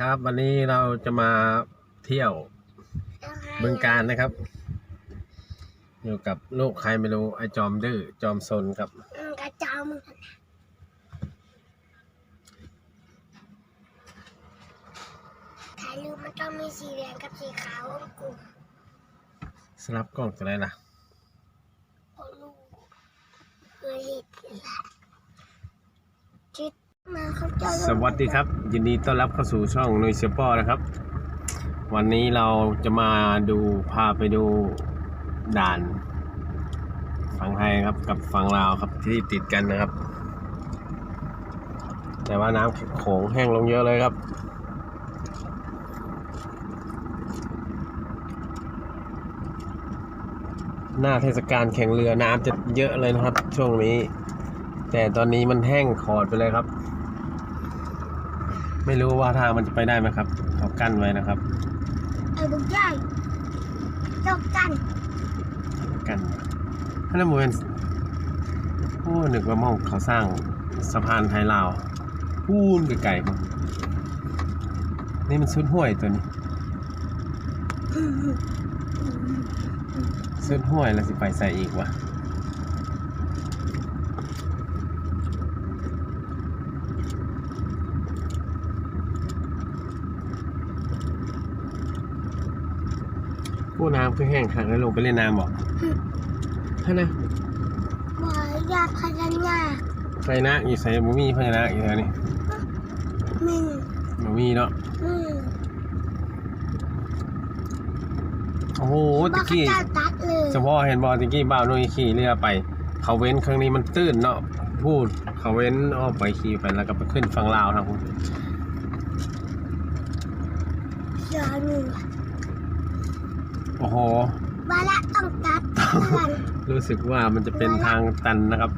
ครับวันนี้เราจะมาเที่ยวบึงการนะครับ อยู่กับลูกใครไม่รู้ไอจอมดื้อจอมซนครับอืมกระจอมถ่ายรูปมันต้องมีสีแดงกับสีขาววงกลมสลับกล้องจะได้ล่ะโอ้ลูกเคยเห็นละจิตมาเขาจะ สวัสดีครับ ยินดีต้อนรับเข้าสู่ช่องนุยเซยป้อนะครับ วันนี้เราจะมาดูพาไปดูด่านฝั่งไทยครับกับฝั่งลาวครับที่ติดกันนะครับ แต่ว่าน้ำโขงแห้งลงเยอะเลยครับหน้าเทศกาลแข่งเรือน้ำจะเยอะเลยนะครับ ช่วงนี้ แต่ตอนนี้มันแห้งขอดไปเลยครับ ไม่รู้ว่าทางมันจะไปได้ไหมครับเขากั้นไว้นะครับไอ้บุกใหญ่จกกันกั้นถ้าเราโมเป็นโอ้นึกว่ามองเขาสร้างสะพานไทยลาวพูนไกลๆมั้งนี่มันสุดห้วยตัวนี้สุดห้วยแล้วสิไปใส่อีกวะ ผู้น้ำคือแห้งขังแล้วลงไปเล่นน้ำบอกท่านนะวายาพัฒนาไฟนะอยู่ใส่บุมีไฟนะอยู่แถวนี้หนึ่งบุมีเนาะอืมโอ้โหบอตะกเขากี้จะตัดเลยเฉพาะเห็นบอลตะกี้บ่าวนุ่ยขี่เรือไป เขาเว้นครั้งนี้มันตื้นเนาะพูดเขาเว้นอ้อมไปขี่ไปแล้วก็ไปขึ้นฝั่งลาวทางนู้นเสือหนึ่งโอ้โหวาระต้องตัดเขื่อนรู้สึกว่ามันจะเป็นทางตันนะครับ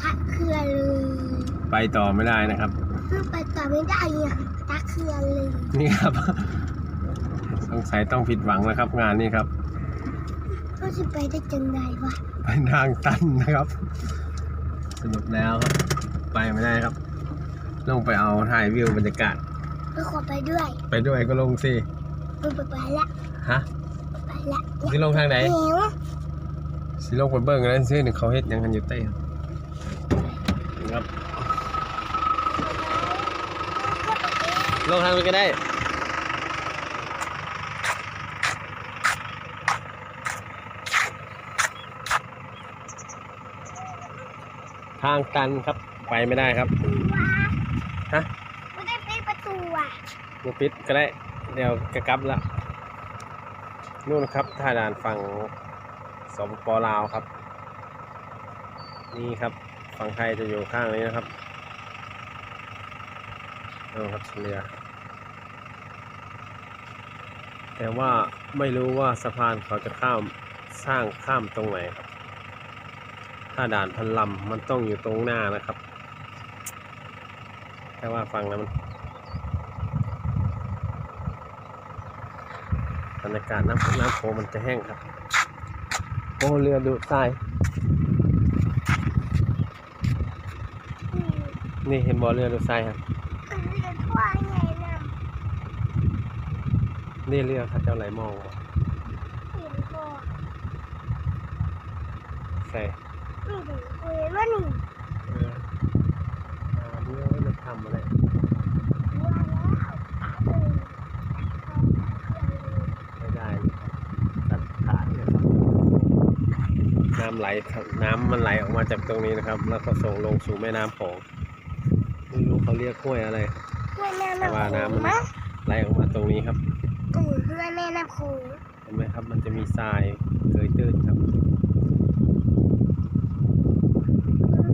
ตัดเขื่อนเลยไปต่อไม่ได้นะครับมันไปต่อไม่ได้เนี่ยตัดเขื่อนเลยนี่ครับสงสัยต้องผิดหวังนะครับ งานนี้ครับก็จะไปได้จังไงวะเป็นทางตันนะครับสรุปแล้วครับไปไม่ได้ครับลงไปเอาถ่ายวิวบรรยากาศก็ขอไปด้วย ไปด้วยก็ลงสิไปไปไปละฮะไปละ สิลงทางไหนเหนียวสิลงไปเบิ่งแล้วซื้อหนึ่งเขาเฮ็ดหยังกันอยู่เต้ครับลงทางไปก็ได้ทางตันครับไปไม่ได้ครับฮะไม่ได้ปิดประตูอะมูปิดก็ได้เดี๋ยวกระกลับละ นู่นครับท่าด่านฝั่งสปปลาวครับ นี่ครับฝั่งไทยจะอยู่ข้างนี้นะครับนู่นครับเรือแต่ว่าไม่รู้ว่าสะพานเขาจะข้ามสร้างข้ามตรงไหนครับ ถ้าด่านพันลำมันต้องอยู่ตรงหน้านะครับ แต่ว่าฝั่งนั้นมัน รรยากาศน้ำน้ำโขงมันจะแห้งครับโอ้เรือดูดทรายอืมนี่เห็นบ่อเรือดูดทรายครับมันเรียนทั่วไงนะนี่เรือเขาเจ้าไหลมองบ่เห็นบ่ใส่นี่ดูเห็นว่านี่เรืออ่าเรือไว้มันทำอะไร ว่าแล้วตัดเลย ไม่ได้ตัดขาดเลยครับน้ำ ไหลน้ำมันไหลออกมาจากตรงนี้นะครับ แล้วก็ส่งลงสู่แม่น้ำโขงไม่รู้เขาเรียกห้วยอะไรครับกล้วยแม่แต่น้ำว่าโขน้ำงมันมั้งไหลออกมาตรงนี้ครับอืมกล้วยแม่น้ำโขงเห็นไหมครับ มันจะมีทรายเคยตื้นครับ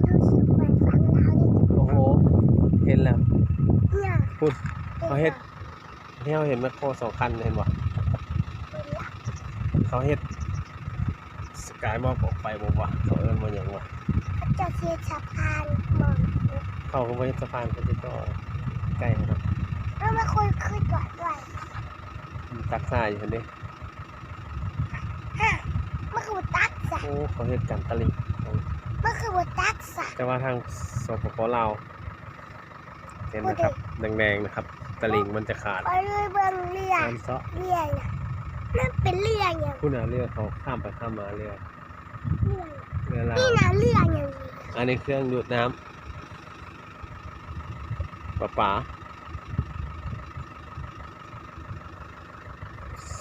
เราสิไปฟังเราดิโอ้โหเห็นแล้วเนี่ยพูดเขาเฮ็ดที่เราเห็นแมคโครสองคันเห็นบ่เขาเฮ็ด สกายมอกออกไปบ่วะเขาเอิ้นว่าหยังวะเขาจะเทียสะพานมองเขาก็บ่เฮ็ดสะพานเขาจะก็ใกล้นะครับแล้วมาคุยขึ้นก่อนด้วยมีตักทรายอยู่เห็นดิฮะมันคือตักสะโอ้เขาเฮ็ดกันตะลิงมันคือตักสะแต่ว่าทางสปปลาวเห็นนะครับแดงๆนะครับตะลิงมันจะขาดไปเลยเบิ่งเรือน้ำเซาะเรือน่ะ นั่นเป็นเรืออย่างผู้นาเรือเขาข้ามไปข้ามมาเรือเรือเรือลาวนี่นะเรืออย่างนี้อันนี้เครื่องดูดน้ำปลาป๋า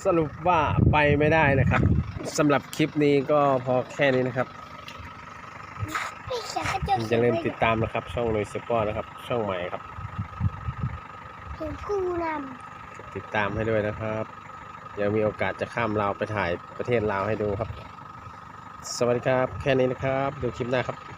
สรุปว่าไปไม่ได้นะครับสำหรับคลิปนี้ก็พอแค่นี้นะครับพี่เขียนกระจกอย่าลืมติดตามนะครับ ช่องนุยสปอร์นะครับ ช่องใหม่ครับเห็นกูนติดตามให้ด้วยนะครับ ยังมีโอกาสจะข้ามลาวไปถ่ายประเทศลาวให้ดูครับ สวัสดีครับ แค่นี้นะครับ ดูคลิปหน้าครับ